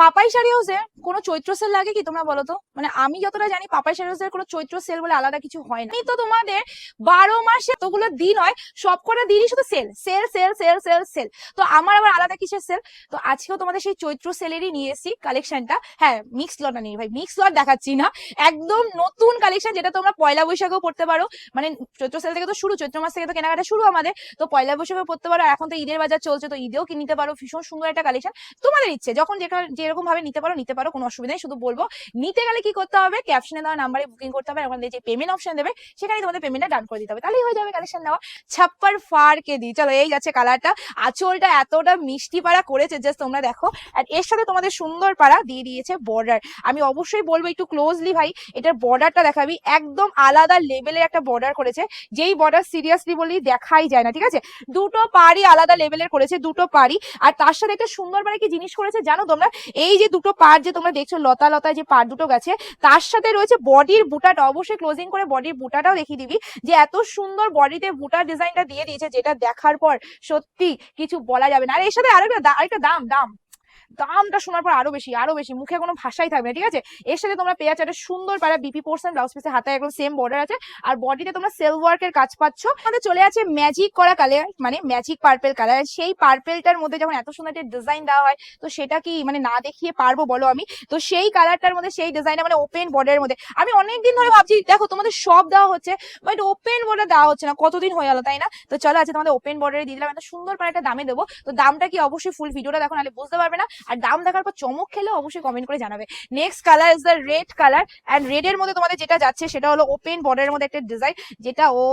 পাপাই শাড়ি হাউসে কোনো চৈত্র সেল লাগে কি তোমরা বলো তো? মানে আমি যতটা জানি পাপাই শাড়ি হাউসের কোনো চৈত্র সেল বলে আলাদা কিছু হয় না। তো তোমাদের বারো মাসে এতগুলো দিন হয়, সব সবকটা দিনই শুধু sale sale sale sale sale sale তো আমার আবার আলাদা কিসের সেল তো আজকেও তোমাদের সেই চৈত্র সেলেরই নিয়ে এসেছি কালেকশনটা হ্যাঁ মিক্স লটটা নিয়ে ভাই মিক্স লট দেখাচ্ছি না। একদম নতুন কালেকশন যেটা তোমরা পয়লা বৈশাখেও পড়তে পারো। মানে চৈত্র সেল থেকে তো শুরু, চৈত্র মাস থেকে তো কেনাকাটা শুরু আমাদের। তো পয়লা বৈশাখেও পড়তে পারো এখন তো ঈদের বাজার চলছে, তো ঈদেও কি নিতে পারো। ভীষণ সুন্দর একটা কালেকশন তোমাদের ইচ্ছে, যখন যেখানে যেরকম ভাবে নিতে পারো নিতে পারো, কোনো অসুবিধা নেই। শুধু বলব, নিতে গেলে কি করতে হবে? ক্যাপশনে দেওয়া নাম্বারে বুকিং করতে হবে। আমাদের যে পেমেন্ট অপশন দেবে সেখানে তোমাদের পেমেন্টটা ডান করে দিতে হবে। তাহলেই হয়ে যাবে কালেকশন নেওয়া। ছাপ্পার ফার কে দিই চলো, এই যাচ্ছে কালারটা আঁচলটা এতটা মিষ্টি পাড়া করেছে জাস্ট তোমরা দেখো। আর এর সাথে তোমাদের সুন্দর পাড়া দিয়ে দিয়েছে বর্ডার আমি অবশ্যই বলব একটু ক্লোজলি ভাই, এটার বর্ডারটা দেখাবি। একদম আলাদা লেভেলের একটা বর্ডার করেছে। যেই বর্ডার সিরিয়াসলি বলি দেখাই যায় না, ঠিক আছে? দুটো পাড়ি আলাদা লেভেলের করেছে, দুটো পাড়ি আর তার সাথে একটা সুন্দর মানে কি জিনিস করেছে জানো তোমরা? এই যে দুটো পার্ট যে তোমরা দেখছ, লতা লতা যে পার্ট দুটো গেছে, তার সাথে রয়েছে বডির বুটাটা। অবশ্যই ক্লোজিং করে বডির বুটাটাও দেখিয়ে দিবি, যে এত সুন্দর বডিতে বুটার ডিজাইনটা দিয়ে দিয়েছে, যেটা দেখার পর সত্যি কিছু বলা যাবে না। আর এর সাথে আরেকটা আরেকটা দাম দাম। দামটা শোনার পর আরও বেশি আরও বেশি, মুখে কোনো ভাষাই থাকবে ঠিক আছে? এর সাথে তোমরা পেয়ে একটা সুন্দর পারা বিপি পোর্শন ব্লাউজ পিসের হাতে একদম সেম বর্ডার আছে, আর বডিতে তোমরা সেল ওয়ার্কের কাজ পাচ্ছ। আমাদের চলে আছে ম্যাজিক করা কালার মানে ম্যাজিক পার্পেল কালার সেই পার্পেলটার মধ্যে যখন এত সুন্দর একটা ডিজাইন দেওয়া হয়, তো সেটা কি মানে না দেখিয়ে পারব বলো আমি? তো সেই কালারটার মধ্যে, সেই ডিজাইনটা মানে ওপেন বর্ডারের মধ্যে। আমি অনেকদিন ধরে ভাবছি, দেখো তোমাদের সব দেওয়া হচ্ছে বাট ওপেন বর্ডার দেওয়া হচ্ছে না, কতদিন হয়ে গেল, তাই না? তো চলো আছে তোমাদের ওপেন বর্ডারে দিয়ে দিলাম একটা সুন্দর করে একটা দামে দেবো। তো দামটা কি অবশ্যই ফুল ভিডিওটা দেখো, নাহলে বুঝতে পারবে না। আর দাম দেখার পর চমক খেলে অবশ্যই কমেন্ট করে জানাবে। Next colour is the red colour and red এর মধ্যে তোমাদের যেটা যাচ্ছে সেটা হলো ওপেন বর্ডারের মধ্যে একটা ডিজাইন যেটা ও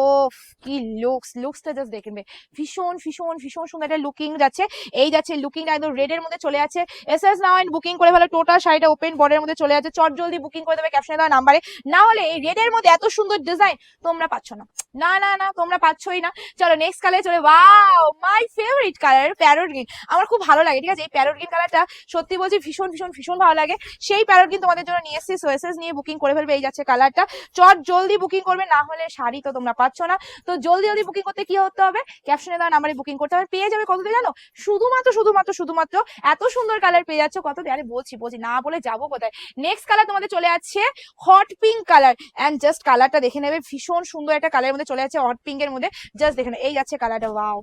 কি লুকস লুকসটা জাস্ট দেখবে ভীষণ ভীষণ ভীষণ সুন্দর একটা লুকিং যাচ্ছে। এই যাচ্ছে লুকিংটা একদম রেড এর মধ্যে চলে আছে। S S now and booking করে ফেলো টোটাল শাড়িটা ওপেন বর্ডারের মধ্যে চলে যাচ্ছে চট জলদি বুকিং করে দেবে ক্যাপশনে দেওয়া নাম্বারে না হলে এই রেড এর মধ্যে এত সুন্দর ডিজাইন তোমরা পাচ্ছ না। না না না, তোমরা পাচ্ছই না। চলো নেক্সট কালার চলে wow my favourite colour parrot green আমার খুব ভালো লাগে, ঠিক আছে? এই প্যারট গ্রিন কালারটা সত্যি বলছি ভীষণ ভীষণ ভীষণ ভালো লাগে। সেই প্যারট গ্রিন তোমাদের জন্য নিয়ে এসেছি সোয়েসেস নিয়ে বুকিং করে ফেলবে, এই যাচ্ছে কালারটা চট, জলদি বুকিং করবে, না হলে শাড়ি তো তোমরা পাচ্ছ না। তো জলদি জলদি বুকিং করতে কি হতে হবে? ক্যাপশনে দেওয়া নাম্বারে বুকিং করতে হবে। পেয়ে যাবে কতদিন জানো? শুধুমাত্র শুধুমাত্র শুধুমাত্র এত সুন্দর কালার পেয়ে যাচ্ছ কত আরে বলছি বলছি, না বলে যাব কোথায়? নেক্সট কালার তোমাদের চলে যাচ্ছে hot pink colour and just কালারটা দেখে নেবে, ভীষণ সুন্দর একটা কালারের মধ্যে চলে যাচ্ছে হট পিঙ্ক এর মধ্যে। জাস্ট দেখে নেবে এই যাচ্ছে কালারটা ওয়াও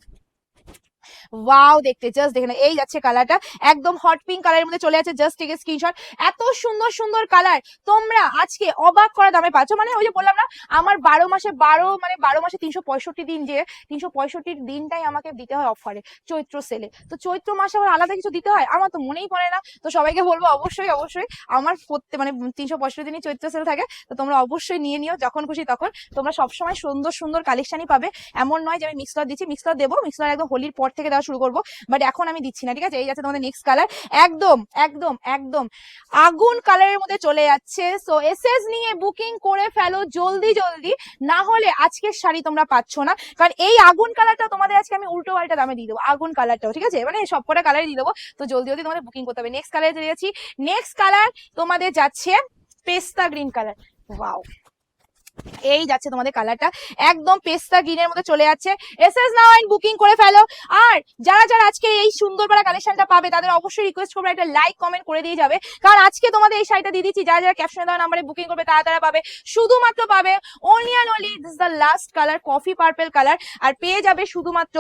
ওয়াও দেখতে জাস্ট দেখে এই যাচ্ছে কালারটা একদম হট পিঙ্ক কালারের মধ্যে চলে যাচ্ছে। জাস্ট টেকে স্ক্রিনশট এত সুন্দর সুন্দর কালার তোমরা আজকে অবাক করা দামে পাচ্ছ। মানে ওই যে বললাম না, আমার বারো মাসে বারো মানে বারো মাসে তিনশো পঁয়ষট্টি দিন যে, তিনশো পঁয়ষট্টির দিনটাই আমাকে দিতে হয় অফারে চৈত্র সেলে তো চৈত্র মাসে আমার আলাদা কিছু দিতে হয়? আমার তো মনেই পড়ে না। তো সবাইকে বলব, অবশ্যই অবশ্যই, আমার প্রত্যেক মানে তিনশো পঁয়ষট্টি দিনই চৈত্র সেল থাকে। তো তোমরা অবশ্যই নিয়ে নিও। যখন খুশি তখন তোমরা সবসময় সুন্দর সুন্দর কালেকশনই পাবে। এমন নয় যে আমি মিক্সলার দিচ্ছি। মিক্সলার দেবো। মিক্সলার একদম হোলির পর থেকে দেওয়া শুরু করব। বাট এখন আমি দিচ্ছি না, ঠিক আছে? এই যাচ্ছে তোমাদের নেক্সট কালার একদম একদম একদম। আগুন কালারের মধ্যে চলে যাচ্ছে। সো এসএস নিয়ে বুকিং করে ফেলো জলদি জলদি। না হলে আজকের শাড়ি তোমরা পাচ্ছ না। কারণ এই আগুন কালারটা তোমাদের আজকে আমি উল্টো পাল্টা দামে দিয়ে দেবো। আগুন কালারটাও ঠিক আছে? মানে সব কটা কালারই দিয়ে দেবো। তো জলদি জলদি তোমাদের বুকিং করতে হবে। নেক্সট কালারে চলে যাচ্ছি। নেক্সট কালার তোমাদের যাচ্ছে পেস্তা গ্রিন কালার ওয়াও এই যাচ্ছে তোমাদের কালারটা। একদম পেস্তা গ্রিনের মধ্যে চলে যাচ্ছে। S S now and booking করে ফেলো। আর যারা যারা আজকে এই সুন্দর পাড়া কালেকশনটা পাবে, তাদের অবশ্যই রিকোয়েস্ট করবে, একটা লাইক কমেন্ট করে দিয়ে যাবে। কারণ আজকে তোমাদের এই শাড়িটা দিয়ে দিচ্ছি, যারা যারা ক্যাপশনে দেওয়া নাম্বারে বুকিং করবে, তারা তারা পাবে। শুধুমাত্র পাবে only and only this the last colour coffee purple colour আর পেয়ে যাবে শুধুমাত্র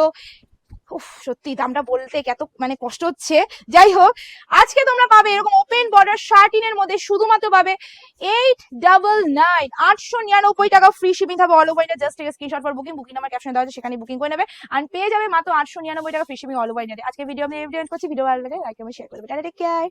উফ, সত্যি দামটা বলতে এত মানে কষ্ট হচ্ছে। যাই হোক, আজকে তোমরা পাবে এরকম ওপেন বর্ডার শার্টিনের মধ্যে শুধুমাত্র পাবে এইট ডাবল নাইন আটশো নিরানব্বই টাকা ফ্রি শিপিং থাকবে all over India just screenshot for booking booking number caption দেওয়া আছে সেখানে বুকিং করে নেবে। আর পেয়ে যাবে মাত্র আটশো নিরানব্বই টাকা ফ্রি শিপিং অল ওভার আজকে ভিডিও আমি এভিডেন্ট করছি ভিডিও ভালো লাগে লাইক এবং শেয়ার করবে। Take care